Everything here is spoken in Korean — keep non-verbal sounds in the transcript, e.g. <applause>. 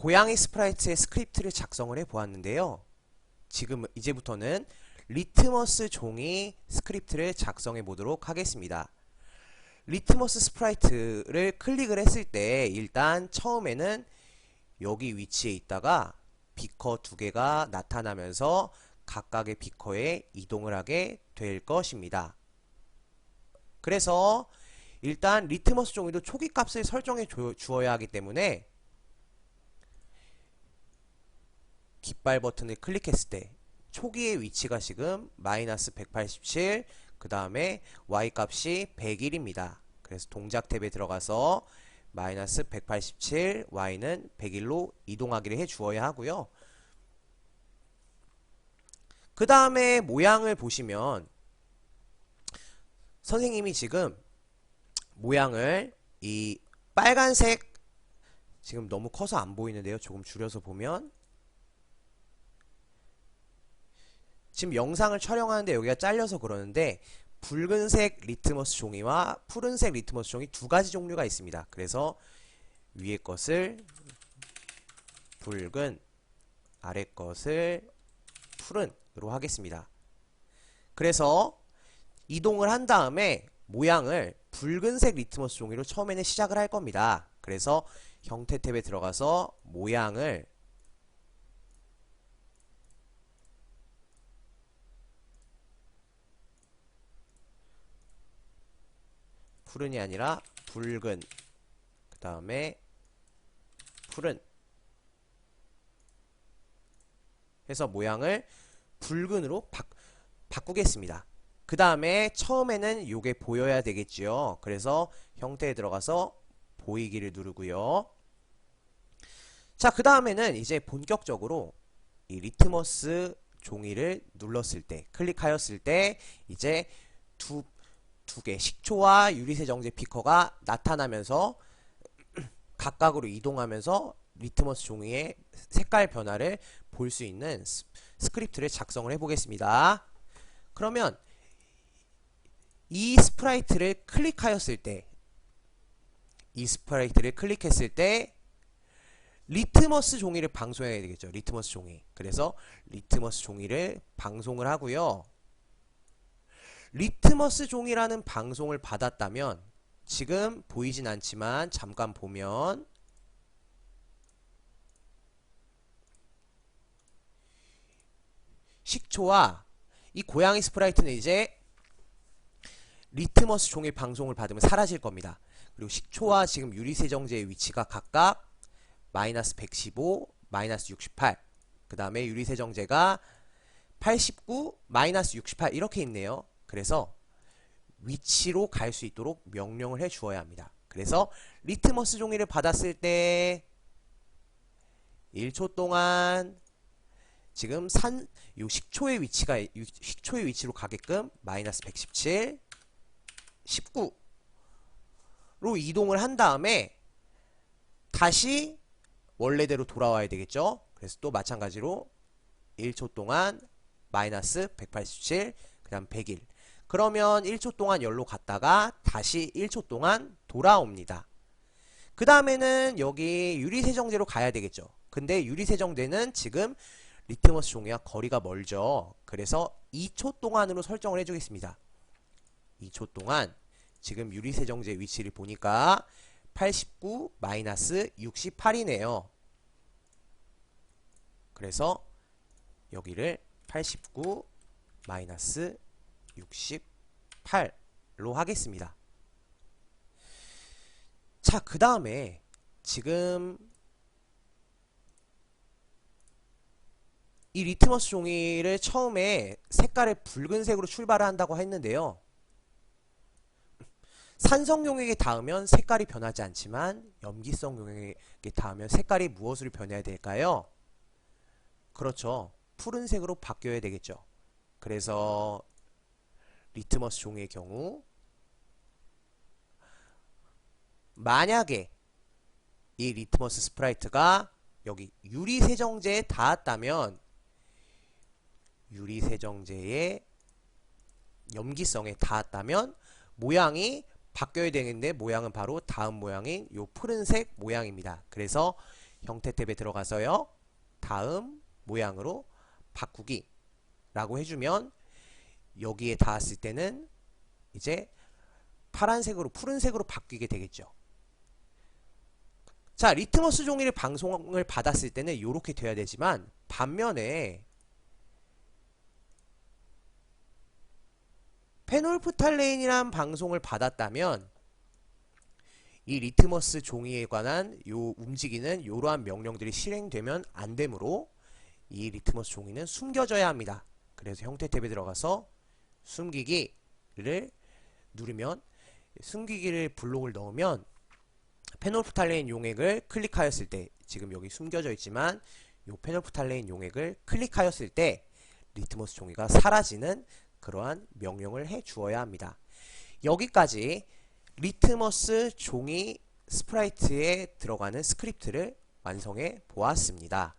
고양이 스프라이트의 스크립트를 작성을 해 보았는데요. 지금 이제부터는 리트머스 종이 스크립트를 작성해 보도록 하겠습니다. 리트머스 스프라이트를 클릭을 했을 때 일단 처음에는 여기 위치에 있다가 비커 두 개가 나타나면서 각각의 비커에 이동을 하게 될 것입니다. 그래서 일단 리트머스 종이도 초기 값을 설정해 줘- 주어야 하기 때문에 깃발 버튼을 클릭했을 때 초기의 위치가 지금 마이너스 187, 그 다음에 y 값이 101입니다. 그래서 동작 탭에 들어가서 마이너스 187, y는 101로 이동하기를 해 주어야 하고요. 그 다음에 모양을 보시면 선생님이 지금 모양을 이 빨간색 지금 너무 커서 안 보이는데요. 조금 줄여서 보면 지금 영상을 촬영하는데 여기가 잘려서 그러는데 붉은색 리트머스 종이와 푸른색 리트머스 종이 두 가지 종류가 있습니다. 그래서 위에 것을 붉은 아래 것을 푸른으로 하겠습니다. 그래서 이동을 한 다음에 모양을 붉은색 리트머스 종이로 처음에는 시작을 할 겁니다. 그래서 형태 탭에 들어가서 모양을 푸른이 아니라 붉은 그 다음에 푸른 해서 모양을 붉은으로 바, 바꾸겠습니다. 그 다음에 처음에는 요게 보여야 되겠지요. 그래서 형태에 들어가서 보이기를 누르고요. 자, 그 다음에는 이제 본격적으로 이 리트머스 종이를 눌렀을 때, 클릭하였을 때 이제 두, 두 개, 식초와 유리세정제 비커가 나타나면서 <clears throat> 각각으로 이동하면서 리트머스 종이의 색깔 변화를 볼 수 있는 스- 스크립트를 작성을 해보겠습니다. 그러면 이 스프라이트를 클릭하였을 때, 이 스프라이트를 클릭했을 때, 리트머스 종이를 방송해야 되겠죠. 리트머스 종이. 그래서 리트머스 종이를 방송을 하고요. 리트머스 종이라는 방송을 받았다면 지금 보이진 않지만 잠깐 보면 식초와 이 고양이 스프라이트는 이제 리트머스 종이 방송을 받으면 사라질 겁니다. 그리고 식초와 지금 유리세정제의 위치가 각각 마이너스 115, 마이너스 68. 그 다음에 유리세정제가 89, 마이너스 68 이렇게 있네요. 그래서 위치로 갈 수 있도록 명령을 해 주어야 합니다. 그래서 리트머스 종이를 받았을 때 1초 동안 지금 산, 요 식초의 위치가, 요 식초의 위치로 가게끔 마이너스 117, 19로 이동을 한 다음에 다시 원래대로 돌아와야 되겠죠? 그래서 또 마찬가지로 1초 동안 마이너스 187, 그 다음 101. 그러면 1초 동안 열로 갔다가 다시 1초 동안 돌아옵니다. 그 다음에는 여기 유리세정제로 가야 되겠죠. 근데 유리세정제는 지금 리트머스 종이와 거리가 멀죠. 그래서 2초 동안으로 설정을 해주겠습니다. 2초 동안 지금 유리세정제 위치를 보니까 89 마이너스 68이네요. 그래서 여기를 89 마이너스 68로 하겠습니다. 자, 그 다음에 지금 이 리트머스 종이를 처음에 색깔을 붉은색으로 출발을 한다고 했는데요. 산성 용액에 닿으면 색깔이 변하지 않지만 염기성 용액에 닿으면 색깔이 무엇으로 변해야 될까요? 그렇죠. 푸른색으로 바뀌어야 되겠죠. 그래서 리트머스 종이의 경우 만약에 이 리트머스 스프라이트가 여기 유리 세정제에 닿았다면 유리 세정제의 염기성에 닿았다면 모양이 바뀌어야 되는데 모양은 바로 다음 모양인 요 푸른색 모양입니다. 그래서 형태 탭에 들어가서요. 다음 모양으로 바꾸기 라고 해주면 여기에 닿았을 때는 이제 파란색으로 푸른색으로 바뀌게 되겠죠. 자, 리트머스 종이를 방송을 받았을 때는 이렇게 돼야 되지만 반면에 페놀프탈레인이란 방송을 받았다면 이 리트머스 종이에 관한 요 움직이는 이러한 명령들이 실행되면 안 되므로 이 리트머스 종이는 숨겨져야 합니다. 그래서 형태 탭에 들어가서 숨기기를 누르면 숨기기를 블록을 넣으면 페놀프탈레인 용액을 클릭하였을 때 지금 여기 숨겨져 있지만 요 페놀프탈레인 용액을 클릭하였을 때 리트머스 종이가 사라지는 그러한 명령을 해 주어야 합니다. 여기까지 리트머스 종이 스프라이트에 들어가는 스크립트를 완성해 보았습니다.